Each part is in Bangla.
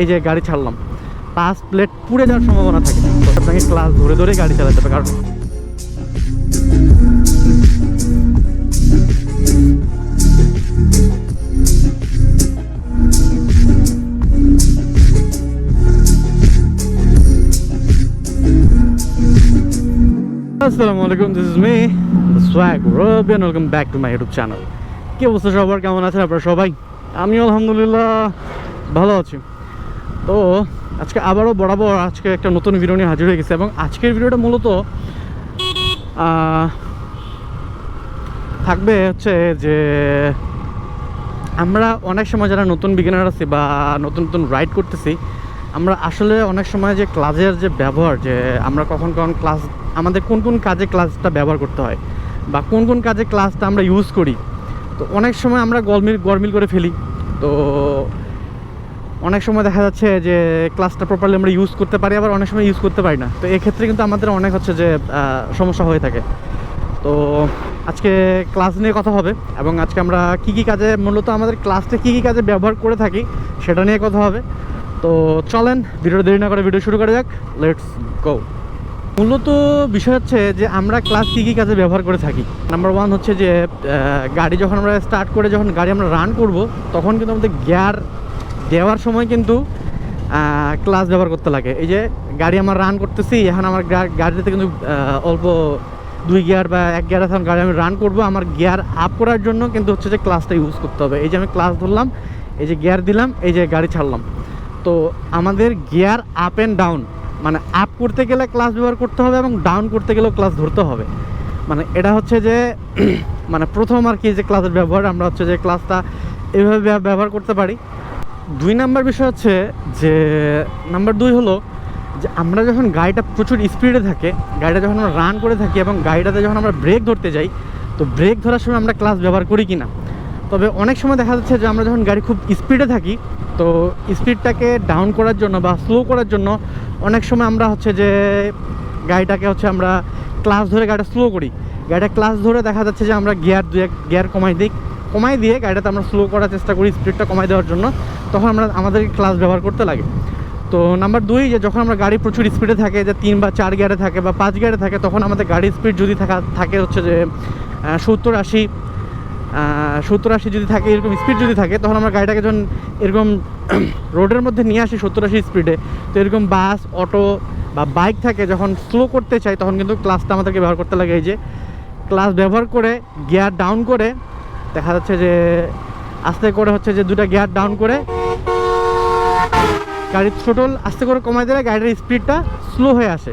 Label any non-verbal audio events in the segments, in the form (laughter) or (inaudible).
এই যে গাড়ি ছাড়লাম, পাঁচ প্লেট পুড়ে যাওয়ার সম্ভাবনা থাকে। আপনাকে ক্লাস ধরে ধরে গাড়ি চালাতে হবে, কারণ আসসালামু আলাইকুম this is me swag Robiyan welcome back to my YouTube channel কি অবস্থা সবার? কেমন আছেন আপনারা সবাই? আমি আলহামদুলিল্লাহ ভালো আছি। তো আজকে আবারও বরাবর আজকে একটা নতুন ভিডিও নিয়ে হাজির হয়ে গেছে এবং আজকের ভিডিওটা মূলত থাকবে হচ্ছে যে আমরা অনেক সময় যারা নতুন বিগিনার আছি বা নতুন নতুন রাইড করতেছি, আমরা আসলে অনেক সময় যে ক্লাসের যে ব্যবহার, যে আমরা কখন কখন ক্লাস আমাদের কোন কোন কাজে ক্লাসটা ব্যবহার করতে হয় বা কোন কোন কাজে ক্লাসটা আমরা ইউজ করি, তো অনেক সময় আমরা গরমিল গরমিল করে ফেলি। তো অনেক সময় দেখা যাচ্ছে যে ক্লাসটা প্রপারলি আমরা ইউজ করতে পারি, আবার অনেক সময় ইউজ করতে পারি না। তো এক্ষেত্রে কিন্তু আমাদের অনেক হচ্ছে যে সমস্যা হয়ে থাকে। তো আজকে ক্লাস নিয়ে কথা হবে, এবং আজকে আমরা কি কি কাজে, মূলত আমাদের ক্লাসটা কি কি কাজে ব্যবহার করে থাকি, সেটা নিয়ে কথা হবে। তো চলেন ভিডিও দেরি না করে ভিডিও শুরু করা যাক লেটস গো মূলত বিষয় হচ্ছে যে, আমরা ক্লাস কী কী কাজে ব্যবহার করে থাকি। নাম্বার ওয়ান হচ্ছে যে গাড়ি যখন আমরা স্টার্ট করে, যখন গাড়ি আমরা রান করব, তখন কিন্তু আমাদের গিয়ার দেওয়ার সময় কিন্তু ক্লাস ব্যবহার করতে লাগে। এই যে গাড়ি আমার রান করতেছি, এখন আমার গাড়িতে কিন্তু অল্প দুই গিয়ার বা এক গিয়ার এখন গাড়ি আমি রান করব। আমার গিয়ার আপ করার জন্য কিন্তু হচ্ছে যে ক্লাসটা ইউজ করতে হবে। এই যে আমি ক্লাস ধরলাম, এই যে গিয়ার দিলাম, এই যে গাড়ি ছাড়লাম। তো আমাদের গিয়ার আপ অ্যান্ড ডাউন মানে আপ করতে গেলে ক্লাস ব্যবহার করতে হবে এবং ডাউন করতে গেলেও ক্লাস ধরতে হবে। মানে এটা হচ্ছে যে মানে প্রথম আর কি যে ক্লাসের ব্যবহার, আমরা হচ্ছে যে ক্লাসটা এভাবে ব্যবহার করতে পারি। দুই নাম্বার বিষয় হচ্ছে যে, নাম্বার দুই হলো যে আমরা যখন গাড়িটা প্রচুর স্পিডে থাকে, গাড়িটা যখন আমরা রান করে থাকি এবং গাড়িটাতে যখন আমরা ব্রেক ধরতে যাই, তো ব্রেক ধরার সময় আমরা ক্লাস ব্যবহার করি কি না তবে অনেক সময় দেখা যাচ্ছে যে আমরা যখন গাড়ি খুব স্পিডে থাকি, তো স্পিডটাকে ডাউন করার জন্য বা স্লো করার জন্য অনেক সময় আমরা হচ্ছে যে গাড়িটাকে হচ্ছে আমরা ক্লাস ধরে গাড়িটা স্লো করি। গাড়িটা ক্লাস ধরে দেখা যাচ্ছে যে আমরা গিয়ার দু এক গিয়ার কমাই দিই। কমাই দিয়ে গাড়িটাতে আমরা স্লো করার চেষ্টা করি স্পিডটা কমাই দেওয়ার জন্য, তখন আমরা আমাদের ক্লাস ব্যবহার করতে লাগে। তো নাম্বার দুই, যে যখন আমরা গাড়ি প্রচুর স্পিডে থাকে, যে তিন বা চার গিয়ারে থাকে বা পাঁচ গিয়ারে থাকে, তখন আমাদের গাড়ির স্পিড যদি থাকা, থাকে হচ্ছে যে সত্তর আশি সত্তর আশি যদি থাকে, এরকম স্পিড যদি থাকে, তখন আমরা গাড়িটাকে যখন এরকম (clears throat) রোডের মধ্যে নিয়ে আসি সত্তর আশি স্পিডে তো এরকম বাস অটো বা বাইক থাকে, যখন স্লো করতে চাই, তখন কিন্তু ক্লাসটা আমাদেরকে ব্যবহার করতে লাগে এই যে ক্লাস ব্যবহার করে গিয়ার ডাউন করে দেখা যাচ্ছে যে আস্তে করে হচ্ছে যে দুটা গিয়ার ডাউন করে। গাড়ির থ্রোটল আস্তে করে কমাই দিলে গাড়ির স্পিডটা স্লো হয়ে আসে।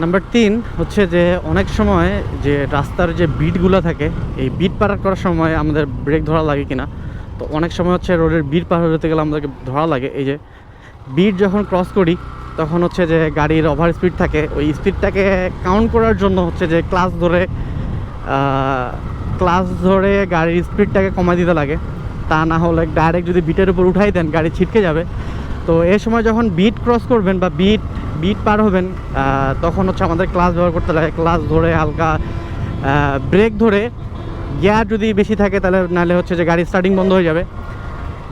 নাম্বার তিন হচ্ছে যে অনেক সময় যে রাস্তার যে বিটগুলো থাকে, এই বিট পার করার সময় আমাদের ব্রেক ধরা লাগে কিনা? তো অনেক সময় হচ্ছে রোডের বিট পার হতে গেলে আমাদেরকে ধরা লাগে। এই যে বিট যখন ক্রস করি, তখন হচ্ছে যে গাড়ির ওভার স্পিড থাকে। ওই স্পিডটাকে কাউন্ট করার জন্য হচ্ছে যে ক্লাস ধরে ক্লাস ধরে গাড়ির স্পিডটাকে কমাই দিতে লাগে। তা না হলে ডাইরেক্ট যদি বিটের উপর উঠাই দেন, গাড়ি ছিটকে যাবে। তো এ সময় যখন বিট ক্রস করবেন বা বিট বিট পার হবেন তখন হচ্ছে আমাদের ক্লাস ব্যবহার করতে লাগে। ক্লাস ধরে হালকা ব্রেক ধরে গিয়ার যদি বেশি থাকে তাহলে নাহলে হচ্ছে যে গাড়ি স্টার্টিং বন্ধ হয়ে যাবে।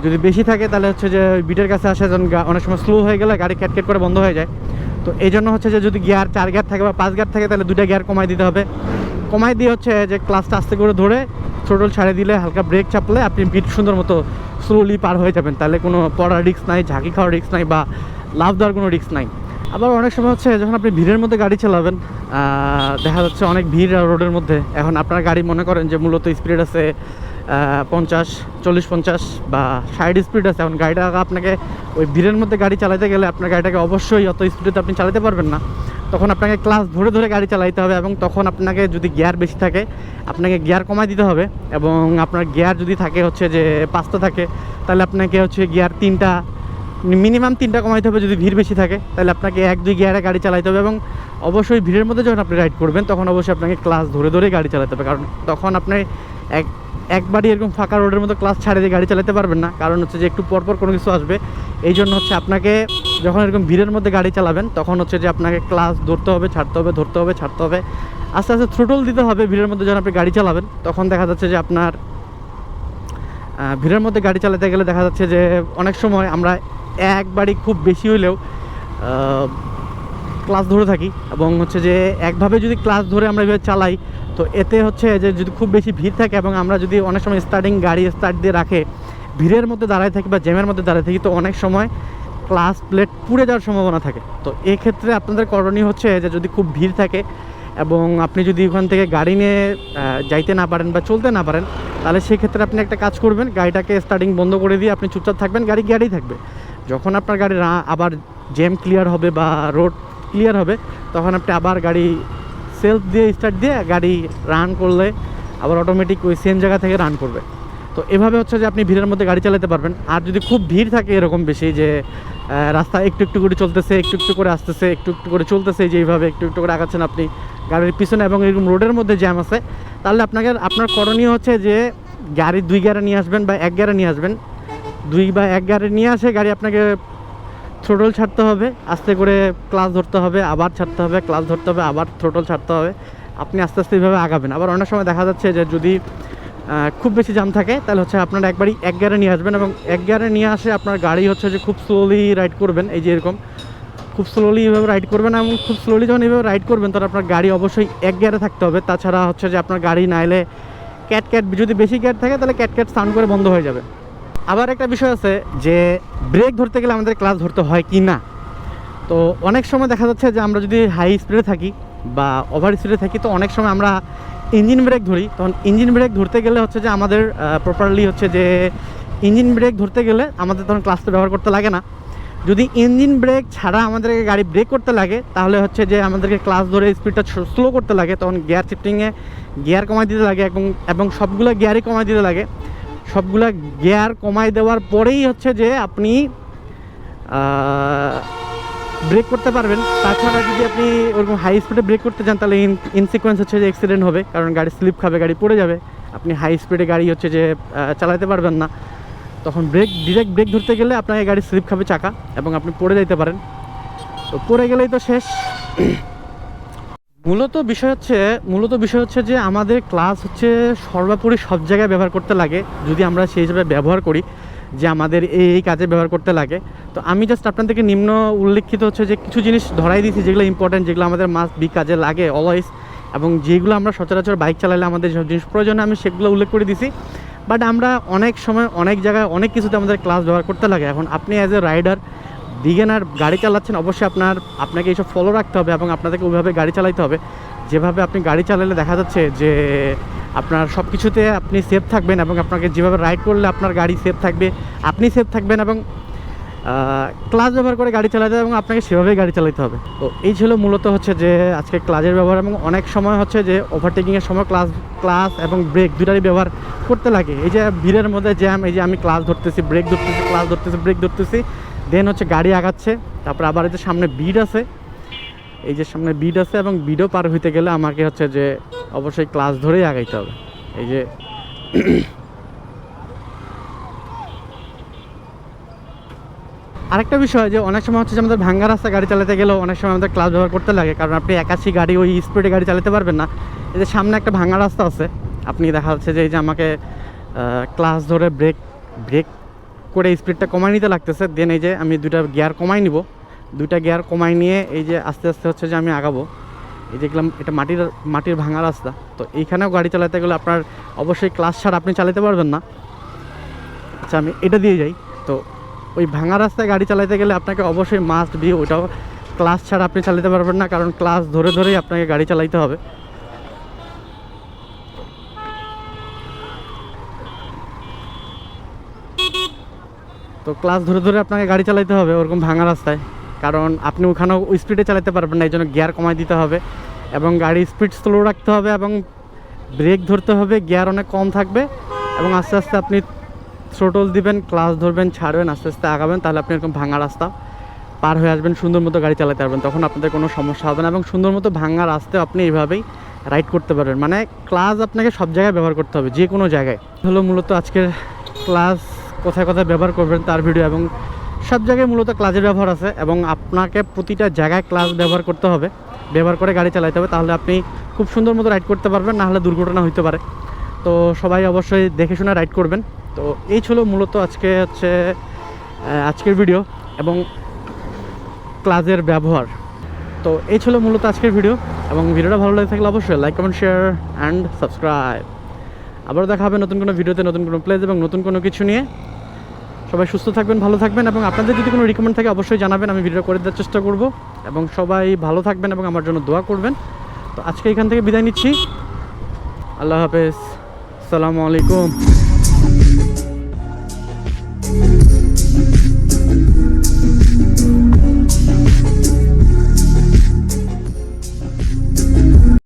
যদি বেশি থাকে তাহলে হচ্ছে যে বিটের কাছে আসে যখন অনেক সময় স্লো হয়ে গেলে গাড়ি ক্যাটকেট করে বন্ধ হয়ে যায়। তো এই জন্য হচ্ছে যে যদি গিয়ার চার গিয়ার থাকে বা পাঁচ গিয়ার থাকে তাহলে দুটা গিয়ার কমাই দিতে হবে। কমাই দিয়ে হচ্ছে যে ক্লাসটা আস্তে করে ধরে ছোটল ছাড়ে দিলে হালকা ব্রেক চাপলে আপনি বিট সুন্দর মতো স্লোলি পার হয়ে যাবেন। তাহলে কোনো পড়ার রিস্ক নাই, ঝাঁকি খাওয়ার রিস্ক নাই বা লাভ দেওয়ার কোনো রিক্স নাই। আবার অনেক সময় হচ্ছে যখন আপনি ভিড়ের মধ্যে গাড়ি চালাবেন দেখা যাচ্ছে অনেক ভিড় রোডের মধ্যে। এখন আপনার গাড়ি মনে করেন যে মূলত স্পিড আছে পঞ্চাশ, চল্লিশ, পঞ্চাশ বা ষাট স্পিড আছে। এখন গাড়িটা আপনাকে ওই ভিড়ের মধ্যে গাড়ি চালাতে গেলে আপনার গাড়িটাকে অবশ্যই অত স্পিডে আপনি চালাতে পারবেন না। তখন আপনাকে ক্লাস ধরে ধরে গাড়ি চালাইতে হবে এবং তখন আপনাকে যদি গিয়ার বেশি থাকে, আপনাকে গিয়ার কমাই দিতে হবে এবং আপনার গিয়ার যদি থাকে হচ্ছে যে পাঁচটা থাকে, তাহলে আপনাকে হচ্ছে গিয়ার তিনটা মিনিমাম তিনটা কমাইতে হবে যদি ভিড় বেশি থাকে, তাহলে আপনাকে এক, দুই গিয়ারে গাড়ি চালাতে হবে এবং অবশ্যই ভিড়ের মধ্যে যখন আপনি রাইড করবেন, তখন অবশ্যই আপনাকে ক্লাস ধরে ধরে গাড়ি চালাতে হবে। কারণ তখন আপনি এক, একবারই এরকম ফাঁকা রোডের মতো ক্লাস ছাড়ে দিয়ে গাড়ি চালাতে পারবেন না। কারণ হচ্ছে যে একটু পরপর কোনো কিছু আসবে এই জন্য হচ্ছে আপনাকে যখন এরকম ভিড়ের মধ্যে গাড়ি চালাবেন, তখন হচ্ছে যে আপনাকে ক্লাস ধরতে হবে, ছাড়তে হবে, ধরতে হবে, ছাড়তে হবে। আস্তে আস্তে থ্রোটল দিতে হবে ভিড়ের মধ্যে যখন আপনি গাড়ি চালাবেন, তখন দেখা যাচ্ছে যে আপনার ভিড়ের মধ্যে গাড়ি চালাতে গেলে দেখা যাচ্ছে যে অনেক সময় আমরা একবারই খুব বেশি হলেও ক্লাস ধরে থাকি এবং হচ্ছে যে একভাবে যদি ক্লাস ধরে আমরা এভাবে চালাই, তো এতে হচ্ছে যে যদি খুব বেশি ভিড় থাকে এবং আমরা যদি অনেক সময় স্টার্টিং গাড়ি স্টার্ট দিয়ে রাখে, ভিড়ের মধ্যে দাঁড়ায় থাকি বা জ্যামের মধ্যে দাঁড়ায় থাকি, তো অনেক সময় ক্লাস প্লেট পুড়ে যাওয়ার সম্ভাবনা থাকে। তো এক্ষেত্রে আপনাদের করণীয় হচ্ছে যে যদি খুব ভিড় থাকে এবং আপনি যদি ওখান থেকে গাড়ি নিয়ে যাইতে না পারেন বা চলতে না পারেন, তাহলে সেক্ষেত্রে আপনি একটা কাজ করবেন, গাড়িটাকে স্টার্টিং বন্ধ করে দিয়ে আপনি চুপচাপ থাকবেন, গাড়ি গাড়ি থাকবে। যখন আপনার গাড়ি আবার জ্যাম ক্লিয়ার হবে বা রোড ক্লিয়ার হবে, তখন আপনি আবার গাড়ি সেলফ দিয়ে স্টার্ট দিয়ে গাড়ি রান করলে আবার অটোমেটিক ওই সেম জায়গা থেকে রান করবে। তো এভাবে হচ্ছে যে আপনি ভিড়ের মধ্যে গাড়ি চালাতে পারবেন। আর যদি খুব ভিড় থাকে এরকম বেশি যে রাস্তা একটু একটু করে চলতেছে, একটু একটু করে আসতেছে, একটু একটু করে চলতেছে যেইভাবে একটু একটু করে আগাচ্ছেন আপনি গাড়ির পিছনে এবং এরকম রোডের মধ্যে জ্যাম আছে। তাহলে আপনাকে, আপনার করণীয় হচ্ছে যে গাড়ি দুই গাড়ি নিয়ে আসবেন বা এক গাড়ি নিয়ে আসবেন। দুই বা এক গাড়ি নিয়ে আসে, গাড়ি আপনাকে থ্রোটল ছাড়তে হবে, আস্তে করে ক্লাস ধরতে হবে, আবার ছাড়তে হবে ক্লাস ধরতে হবে, আবার থ্রোটল ছাড়তে হবে। আপনি আস্তে আস্তে এইভাবে আগাবেন। আবার অনেক সময় দেখা যাচ্ছে যে যদি খুব বেশি জাম থাকে, তাহলে হচ্ছে আপনারা একবারই এক গিয়ারে নিয়ে আসবেন এবং এক গিয়ারে নিয়ে আসে আপনার গাড়ি হচ্ছে যে খুব স্লোলি রাইড করবেন, এই যে এরকম। খুব স্লোলি এইভাবে রাইড করবেন এবং খুব স্লোলি যখন এইভাবে রাইড করবেন তখন আপনার গাড়ি অবশ্যই এক গিয়ারে থাকতে হবে। তাছাড়া হচ্ছে যে আপনার গাড়ি নাইলে ক্যাট ক্যাট যদি বেশি গ্যাট থাকে, তাহলে ক্যাট ক্যাট সাউন্ড করে বন্ধ হয়ে যাবে। আবার একটা বিষয় আছে যে ব্রেক ধরতে গেলে আমাদের ক্লাস ধরতে হয় কি না? তো অনেক সময় দেখা যাচ্ছে যে আমরা যদি হাই স্পিডে থাকি বা ওভার স্পিডে থাকি, তো অনেক সময় আমরা ইঞ্জিন ব্রেক ধরি, তখন ইঞ্জিন ব্রেক ধরতে গেলে হচ্ছে যে আমাদের প্রপারলি হচ্ছে যে ইঞ্জিন ব্রেক ধরতে গেলে আমাদের তখন ক্লাসটা ব্যবহার করতে লাগে না। যদি ইঞ্জিন ব্রেক ছাড়া আমাদেরকে গাড়ি ব্রেক করতে লাগে, তাহলে হচ্ছে যে আমাদেরকে ক্লাস ধরে স্পিডটা স্লো করতে লাগে, তখন গিয়ার শিফটিংয়ে গিয়ার কমাই দিতে লাগে এবং এবং সবগুলো গিয়ারই কমাই দিতে লাগে। সবগুলা গিয়ার কমাই দেওয়ার পরেই হচ্ছে যে আপনি ব্রেক করতে পারবেন। তাছাড়া যদি আপনি ওরকম হাই স্পিডে ব্রেক করতে চান, তাহলে ইন ইনসিকোয়েন্স হচ্ছে যে অ্যাক্সিডেন্ট হবে। কারণ গাড়ি স্লিপ খাবে, গাড়ি পড়ে যাবে। আপনি হাই স্পিডে গাড়ি হচ্ছে যে চালাতে পারবেন না। তখন ব্রেক ডিরেক্ট ব্রেক ধরতে গেলে আপনাকে গাড়ি স্লিপ খাবে চাকা এবং আপনি পড়ে যাইতে পারেন। তো পড়ে গেলেই তো শেষ। মূলত বিষয় হচ্ছে, মূলত বিষয় হচ্ছে যে আমাদের ক্লাস হচ্ছে সর্বোপরি সব জায়গায় ব্যবহার করতে লাগে। যদি আমরা সেই হিসাবে ব্যবহার করি যে আমাদের এই কাজে ব্যবহার করতে লাগে। তো আমি জাস্ট আপনাদেরকে নিম্ন উল্লেখিত হচ্ছে যে কিছু জিনিস ধরাই দিয়েছি, যেগুলো ইম্পর্টেন্ট যেগুলো আমাদের মাস্ট বি কাজে লাগে অলওয়েজ এবং যেগুলো আমরা সচরাচর বাইক চালালে আমাদের যেসব জিনিস প্রয়োজন, আমি সেগুলো উল্লেখ করে দিছি বাট আমরা অনেক সময়, অনেক জায়গায়, অনেক কিছুতে আমাদের ক্লাস ব্যবহার করতে লাগে। এখন আপনি অ্যাজ এ রাইডার বিগেনার গাড়ি চালাচ্ছেন, অবশ্যই আপনার, আপনাকে এইসব ফলো রাখতে হবে এবং আপনাদেরকে ওইভাবে গাড়ি চালাইতে হবে। যেভাবে আপনি গাড়ি চালালে দেখা যাচ্ছে যে আপনার সব কিছুতে আপনি সেফ থাকবেন এবং আপনাকে যেভাবে রাইড করলে আপনার গাড়ি সেফ থাকবে, আপনি সেফ থাকবেন এবং ক্লাস ব্যবহার করে গাড়ি চালাতে হবে এবং আপনাকে সেভাবেই গাড়ি চালাতে হবে। তো এই ছিল মূলত হচ্ছে যে আজকে ক্লাসের ব্যবহার এবং অনেক সময় হচ্ছে যে ওভারটেকিংয়ের সময় ক্লাস ক্লাস এবং ব্রেক দুটারই ব্যবহার করতে লাগে। এই যে ভিড়ের মধ্যে জ্যাম এই যে আমি ক্লাস ধরতেছি ব্রেক ধরতেছি ক্লাস ধরতেছি ব্রেক ধরতেছি দেন হচ্ছে গাড়ি আগাচ্ছে, তারপর আবার এই যে সামনে বিড আছে, এই যে সামনে বিড আছে এবং বিডও পার হইতে গেলে আমাকে হচ্ছে যে অবশ্যই ক্লাস ধরেই আগাইতে হবে। এই যে আরেকটা বিষয় যে অনেক সময় হচ্ছে যে আমাদের ভাঙ্গা রাস্তা গাড়ি চালাতে গেলেও অনেক সময় আমাদের ক্লাস ব্যবহার করতে লাগে, কারণ আপনি একাশি গাড়ি ওই স্পিডে গাড়ি চালাতে পারবেন না। এই যে সামনে একটা ভাঙ্গা রাস্তা আছে, আপনি দেখা যাচ্ছে যে এই যে আমাকে ক্লাস ধরে ব্রেক ব্রেক করে স্পিডটা কমাই নিতে লাগতেছে। দেন এই যে আমি দুইটা গিয়ার কমাই নিব। দুটা গিয়ার কমাই নিয়ে এই যে আস্তে আস্তে হচ্ছে যে আমি আগাবো। এই দেখলাম, এটা মাটির মাটির ভাঙা রাস্তা। তো এইখানেও গাড়ি চালাতে গেলে আপনার অবশ্যই ক্লাস ছাড়া আপনি চালাতে পারবেন না। আচ্ছা আমি এটা দিয়ে যাই। তো ওই ভাঙা রাস্তায় গাড়ি চালাতে গেলে আপনাকে অবশ্যই মাস্ট বি ওইটাও ক্লাস ছাড়া আপনি চালাতে পারবেন না, কারণ ক্লাস ধরে ধরেই আপনাকে গাড়ি চালাইতে হবে। তো ক্লাস ধরে ধরে আপনাকে গাড়ি চালাতে হবে ওরকম ভাঙা রাস্তায়। কারণ আপনি ওখানেও স্পিডে চালাতে পারবেন না এই জন্য গিয়ার কমাই দিতে হবে এবং গাড়ির স্পিড স্লো রাখতে হবে এবং ব্রেক ধরতে হবে গিয়ার অনেক কম থাকবে এবং আস্তে আস্তে আপনি থ্রোটল দিবেন ক্লাস ধরবেন, ছাড়বেন, আস্তে আস্তে আগাবেন, তাহলে আপনি এরকম ভাঙা রাস্তা পার হয়ে আসবেন, সুন্দর মতো গাড়ি চালাতে পারবেন। তখন আপনাদের কোনো সমস্যা হবে না এবং সুন্দর মতো ভাঙা রাস্তায় আপনি এইভাবেই রাইড করতে পারবেন। মানে ক্লাস আপনাকে সব জায়গায় ব্যবহার করতে হবে যে কোনো জায়গায় হলো মূলত আজকের ক্লাস কোথায় কোথায় ব্যবহার করবেন তার ভিডিও এবং সব জায়গায় মূলত ক্লাসের ব্যবহার আছে এবং আপনাকে প্রতিটা জায়গায় ক্লাস ব্যবহার করতে হবে। ব্যবহার করে গাড়ি চালাতে হবে, তাহলে আপনি খুব সুন্দর মতো রাইড করতে পারবেন, না হলে দুর্ঘটনা হইতে পারে। তো সবাই অবশ্যই দেখে শুনে রাইড করবেন। তো এই ছিল মূলত আজকে হচ্ছে আজকের ভিডিও এবং ক্লাসের ব্যবহার। তো এই ছিল মূলত আজকের ভিডিও এবং ভিডিওটা ভালো লাগে থাকলে অবশ্যই like comment share and subscribe আবারও দেখা হবে নতুন কোনো ভিডিওতে নতুন কোনো প্লেস এবং নতুন কোনো কিছু নিয়ে। সবাই সুস্থ থাকবেন, ভালো থাকবেন এবং আপনাদের যদি কোনো রিকমেন্ড থাকে অবশ্যই জানাবেন, আমি ভিডিও করে দেওয়ার চেষ্টা করব। এবং সবাই ভালো থাকবেন এবং আমার জন্য দোয়া করবেন। তো আজকে এখান থেকে বিদায় নিচ্ছি। আল্লাহ হাফেজ। সালামু আলাইকুম।